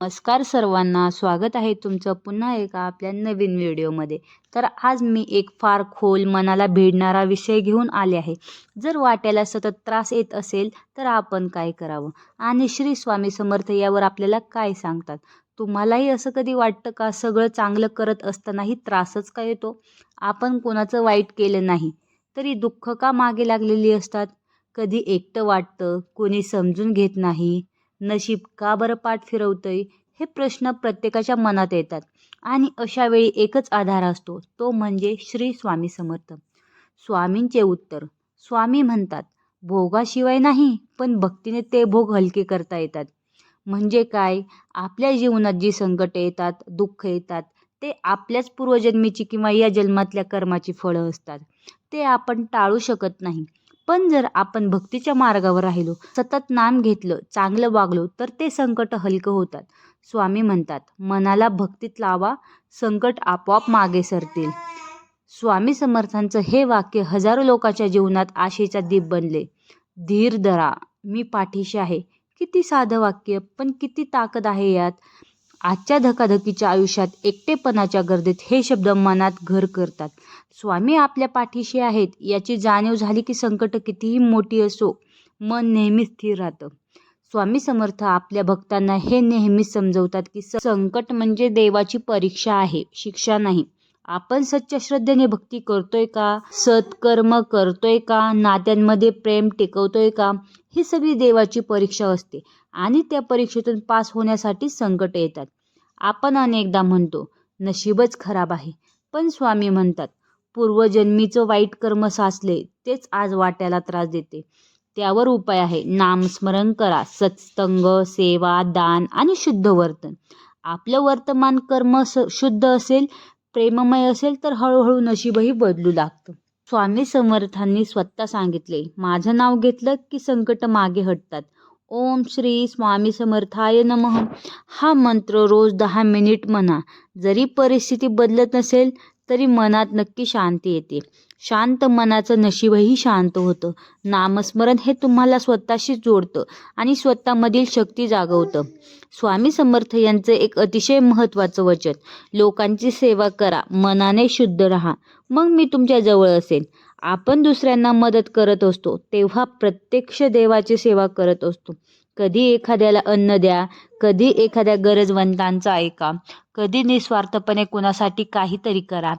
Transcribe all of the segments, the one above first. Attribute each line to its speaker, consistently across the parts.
Speaker 1: नमस्कार सर्वांना स्वागत आहे तुमचं पुन्हा एका आपल्या नवीन व्हिडिओमध्ये. तर आज मी एक फार खोल मनाला भिडणारा विषय घेऊन आले आहे. जर वाट्याला सतत त्रास येत असेल तर आपण काय करावं? आणि श्री स्वामी समर्थ यावर आपल्याला काय सांगतात? तुम्हालाही असं कधी वाटतं का सगळं चांगलं करत असतानाही त्रासच का येतो? आपण कोणाचं वाईट केलं नाही तरी दुःख का मागे लागलेली असतात? कधी एकटं वाटतं कोणी समजून घेत नाही नशीब का बरं पाठ फिरवतंय? हे प्रश्न प्रत्येकाच्या मनात येतात. आणि अशा वेळी एकच आधार असतो तो म्हणजे श्री स्वामी समर्थ. स्वामींचे उत्तर. स्वामी म्हणतात भोगाशिवाय नाही पण भक्तीने ते भोग हलके करता येतात. म्हणजे काय? आपल्या जीवनात जी संकटे येतात दुःख येतात ते आपल्याच पूर्वजन्मीची किंवा या जन्मातल्या कर्माची फळं असतात. ते आपण टाळू शकत नाही. पण जर आपण भक्तीच्या मार्गावर राहिलो सतत नाम घेतलं चांगलं वागलो तर ते संकट हलकं होतात. स्वामी म्हणतात मनाला भक्तीत लावा संकट आपोआप मागे सरतील. स्वामी समर्थांचं हे वाक्य हजारो लोकांच्या जीवनात आशेचा दीप बनले. धीर धरा मी पाठीशी आहे. किती साधं वाक्य पण किती ताकद आहे यात? आजच्या धकाधकीच्या आयुष्यात एकटेपणाच्या गर्दीत हे शब्द मनात घर करतात. स्वामी आपल्या पाठीशी आहेत याची जाणीव झाली की संकट कितीही मोठी असो मन नेहमी स्थिर राहतं. स्वामी समर्थ आपल्या भक्तांना हे नेहमीच समजवतात की संकट म्हणजे देवाची परीक्षा आहे शिक्षा नाही. आपण सच्च्या श्रद्धेने भक्ती करतोय का? सत्कर्म करतोय का? नात्यांमध्ये प्रेम टिकवतोय का? ही सगळी देवाची परीक्षा असते आणि त्या परीक्षेतून पास होण्यासाठी संकट येतात. आपण अनेकदा म्हणतो नशीबच खराब आहे. पण स्वामी म्हणतात पूर्वजन्मीचं वाईट कर्म साचले तेच आज वाट्याला त्रास देते. त्यावर उपाय आहे नामस्मरण करा. सत्संग सेवा दान आणि शुद्ध वर्तन. आपलं वर्तमान कर्म स शुद्ध असेल प्रेममय असेल तर हळूहळू नशीबही बदलू लागतं. स्वामी समर्थांनी स्वतः सांगितले माझं नाव घेतलं की संकट मागे हटतात. ओम श्री स्वामी समर्थाय नमः. हा मंत्र रोज दहा मिनिट म्हणा. जरी परिस्थिती बदलत नसेल तरी मनात नक्की शांती येते. शांत मनाचं नशीबही शांत होतं. नामस्मरण हे तुम्हाला स्वतःशी जोडतं आणि स्वतःमधील शक्ती जागवतं. स्वामी समर्थ यांचं एक अतिशय महत्त्वाचं वचन लोकांची सेवा करा मनाने शुद्ध राहा. मग मी तुमच्या जवळ असेल. आपण दुसऱ्यांना मदत करत असतो तेव्हा प्रत्यक्ष देवाची सेवा करत असतो. कधी एखाद्याला अन्न द्या कधी एखाद्या गरजवंतांचा ऐका कधी निस्वार्थपणे कुणासाठी काहीतरी करा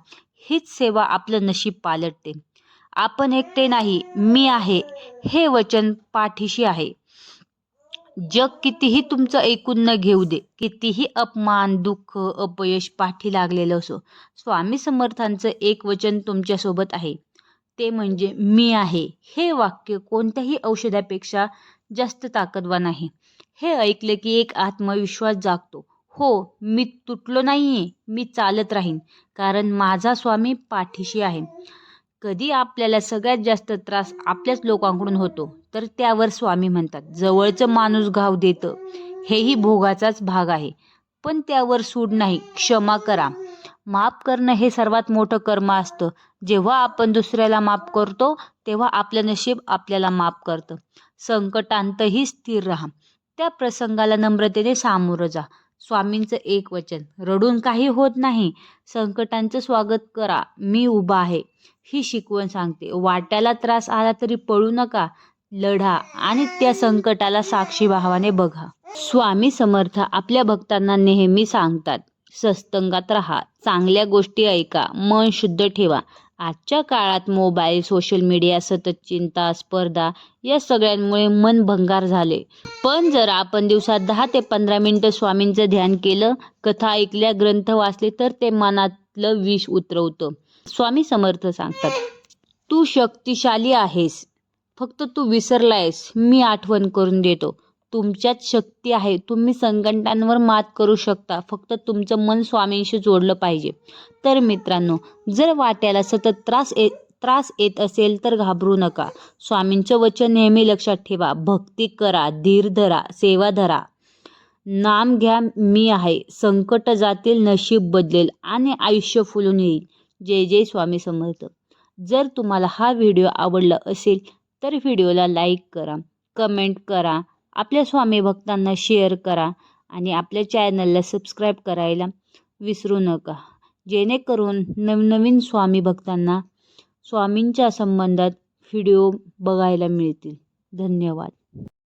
Speaker 1: हीच सेवा आपलं नशीब पालटते. आपण एकटे नाही मी आहे हे वचन पाठीशी आहे. जग कितीही तुमचं ऐकून न घेऊ दे कितीही अपमान दुःख अपयश पाठी लागलेलं असो स्वामी समर्थांचं एक वचन तुमच्यासोबत आहे. ते म्हणजे मी आहे. हे वाक्य कोणत्याही औषधापेक्षा जास्त ताकदवान आहे. हे ऐकलं की एक आत्मविश्वास जागतो. हो मी तुटलो नाहीये मी चालत राहीन कारण माझा स्वामी पाठीशी आहे. कधी आपल्याला सगळ्यात जास्त त्रास आपल्याच लोकांकडून होतो तर त्यावर स्वामी म्हणतात जवळचं माणूस घाव देतं. हेही भोगाचाच भाग आहे. पण त्यावर सूड नाही क्षमा करा. माफ करणं हे सर्वात मोठं कर्म असतं. जेव्हा आपण दुसऱ्याला माफ करतो तेव्हा आपलं नशीब आपल्याला माफ करतं. संकटांतही स्थिर राहा. त्या प्रसंगाला नम्रतेने सामोरं जा. स्वामींचं एक वचन रडून काही होत नाही. संकटांचं स्वागत करा. मी उभा आहे. ही शिकवण सांगते. वाट्याला त्रास आला तरी पळू नका लढा आणि त्या संकटाला साक्षी भावाने बघा. स्वामी समर्थ आपल्या भक्तांना नेहमी सांगतात सस्तंगात राहा. चांगल्या गोष्टी ऐका. मन शुद्ध ठेवा. आजच्या काळात मोबाईल सोशल मीडिया सतत चिंता स्पर्धा या सगळ्यांमुळे मन भंगार झाले. पण जर आपण दिवसात दहा ते पंधरा मिनटं स्वामींचं ध्यान केलं कथा ऐकल्या ग्रंथ वाचले तर ते मनातलं विष उतरवतं. स्वामी समर्थ सांगतात तू शक्तिशाली आहेस. फक्त तू विसरलायस. मी आठवण करून देतो. तुमच्यात शक्ती आहे. तुम्ही संकटांवर मात करू शकता. फक्त तुमचं मन स्वामींशी जोडलं पाहिजे. तर मित्रांनो जर वाट्याला सतत त्रास ए त्रास येत असेल तर घाबरू नका. स्वामींचं वचन नेहमी लक्षात ठेवा. भक्ती करा धीर धरा सेवा धरा. नाम घ्या मी आहे. संकट जातील नशीब बदलेल आणि आयुष्य फुलून येईल. जय जय स्वामी समर्थ. जर तुम्हाला हा व्हिडिओ आवडला असेल तर व्हिडिओला लाईक करा कमेंट करा. आपल्या स्वामी भक्तांना शेअर करा आणि आपल्या चॅनलला सबस्क्राईब करायला विसरू नका. जेणेकरून नवनवीन स्वामी भक्तांना स्वामींच्या संबंधात व्हिडिओ बघायला मिळतील. धन्यवाद.